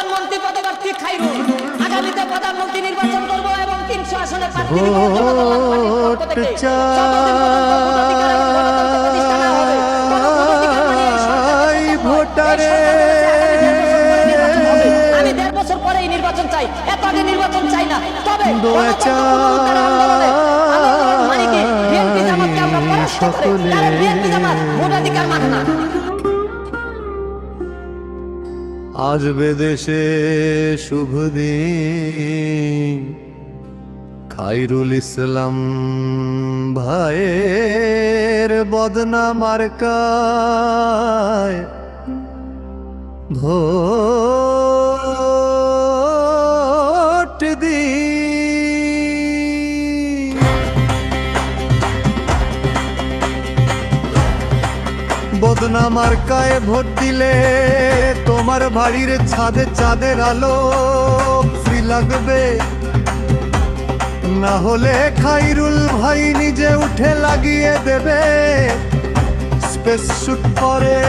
প্রধানমন্ত্রী পদপ্রার্থী খাইরুল আগামীতে প্রধানমন্ত্রী নির্বাচন করব এবং তিনশো আসনে প্রার্থী আমি দেড় বছর পরে এই নির্বাচন চাই। এত আগে নির্বাচন চাই না। তবে দোয়া আসবে দেশে শুভ দিন। খাইরুল ইসলাম ভাইয়ের বদনা মার্কায় ভোট বদনা মার্কায় ভোট দিলে তোমার বাড়ির ছাদে চাঁদের আলো ফ্রি লাগবে। না হলে খাইরুল ভাই নিজে উঠে লাগিয়ে দেবে স্পেস শুট করে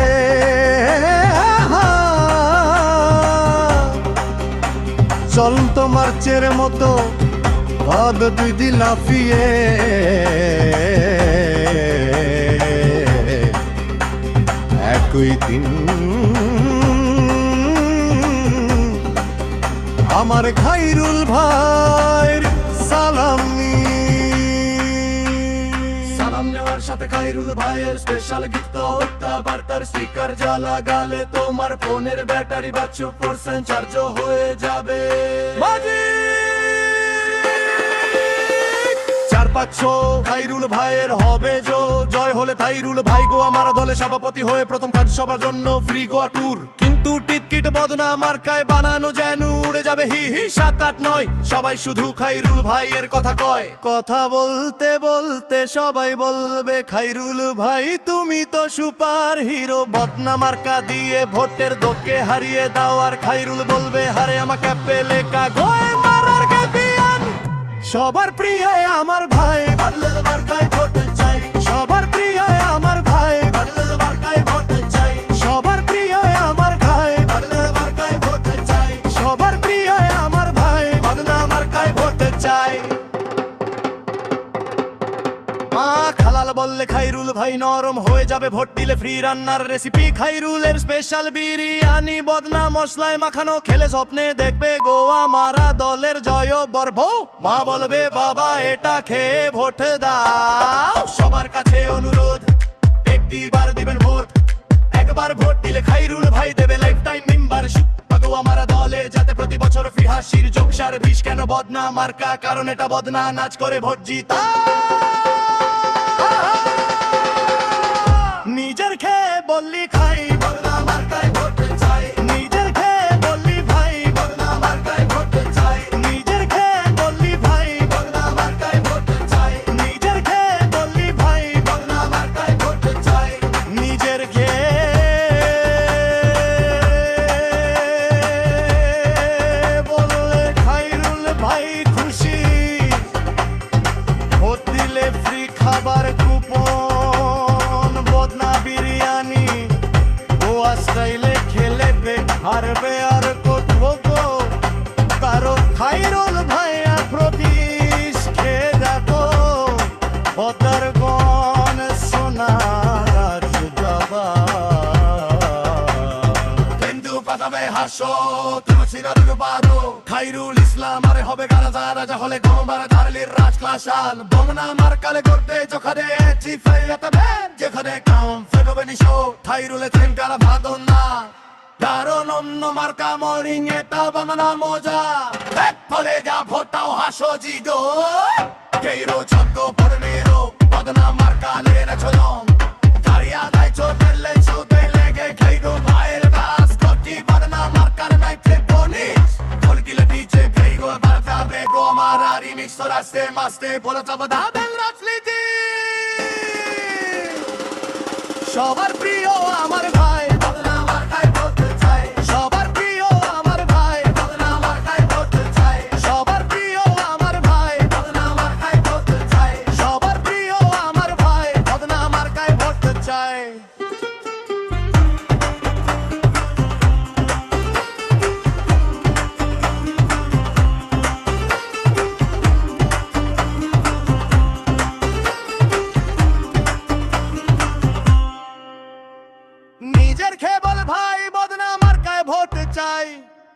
চলন্ত মার্চের মতো পদ দুই লাফিয়ে। একই দিন। আমার খাইরুল ভাইয়ের সালামি সালাম নেওয়ার সাথে খাইরুল ভাইয়ের স্পেশাল গিফট হত্যা বার্তার স্টিকার জ্বালা গালে তোমার ফোনের ব্যাটারি বাচ্চু পার্সেন্ট চার্জ হয়ে যাবে। চার পাঁচশো খাইরুল ভাইয়ের হবে জো। জয় হলে খাইরুল ভাই গো, আমার দলে সভাপতি হয়ে প্রথম কাজ সবার জন্য ফ্রি গোয়া ট্যুর কিন্তু টিকিট বদনা মার্কায় বানানো যেন উড়ে যাবে হি হি সাত আট নয়। সবাই শুধু খাইরুল ভাইয়ের কথা কয়। কথা বলতে বলতে সবাই বলবে, খাইরুল ভাই, তুমি তো সুপার হিরো। বদনা মার্কা দিয়ে ভোটের দোকে হারিয়ে দাও। আর খাইরুল বলবে, হারে আমাকে পেলে কাগয় ক্যাপিয়ান সবার প্রিয় আমার ভাই। বাদলের মার্কায় ভোট চাই। সবার প্রিয় বললে খাইরুল ভাই নরম হয়ে যাবে, ভোট দিলে ফ্রি রান্নার রেসিপি খাইরুলের স্পেশাল বিরিয়ানি বদনা মশলায় মাখানো, খেলে স্বপ্নে দেখবে গোয়া মারা দলের জয় বর্ভ মা বলবে, বাবা, এটা খেয়ে ভোট দাও। সবার কাছে অনুরোধ, একটিবার দিবেন ভোট। একবার ভোট দিলে খাইরুল ভাই দেবে লাইফ টাইম মেম্বারশিপ গোয়া মারা দলে যাতে প্রতি বছর ফ্রি হাসির যোগসার বিষ। কেন বদনা মার্কা কারণ এটা বদনা, নাচ করে ভোট জিতা। নিজের খেয়ে বললি খাবার কুপন। পাতাবে হাসো তুমি সিরাজুল পারো খাইরুল ইসলাম, আরে হবে গারাজা রাজা হলে গমবার ধারলির রাজ ক্লাসান বমনা মার কালে করতে চোখাদে চিফে যাতে যেখানে কাম ফেরবে নিশো, খাইরুলে ট্রেন কারা ভাদন। না কারণ অন্য মার্কা মরিং, এটা বানানা মজা। এক ফলে যা ভোটাও হাসো জিদো। কেইরো ছদ্ম পরনেরো বদনা মার্কা লেনা ছলম। রাস্তে মাস্তে বলে দাবেল রাজনীতি। সবার প্রিয় আমার ভাই।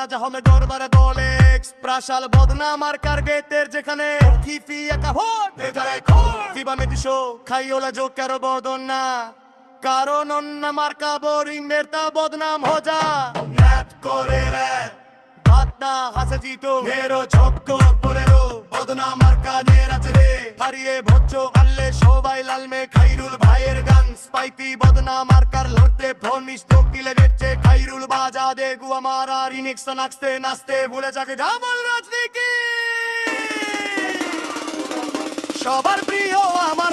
রাজা হমে দরবারে দলে প্রাশাল বদনা মার্কার গেতের যেখানে কিফি একা ফিবা মেদিশো খাইওলা জো কারও বদনা কারণ অন্য মার্কা বোরিং নেতা বদনাম হজা। করে রে বাদনা হাসে জিতো। মেরো ছোট্ট পরেরো। বদনা মার্কা নের আছে রে। হারিয়ে ভোজ্য আল্লে সবাই লালমে খাইরুল ভাইয়ের গান বদনাম আর কার লড়তে ফোন মিষ্ট কিলে দেখছে খাইরুল বাজা দে গুয়া মারা রিনিক্স নাচতে নাচতে ভুলে যাকে ঢাবল রাজনীতি। সবার প্রিয় আমার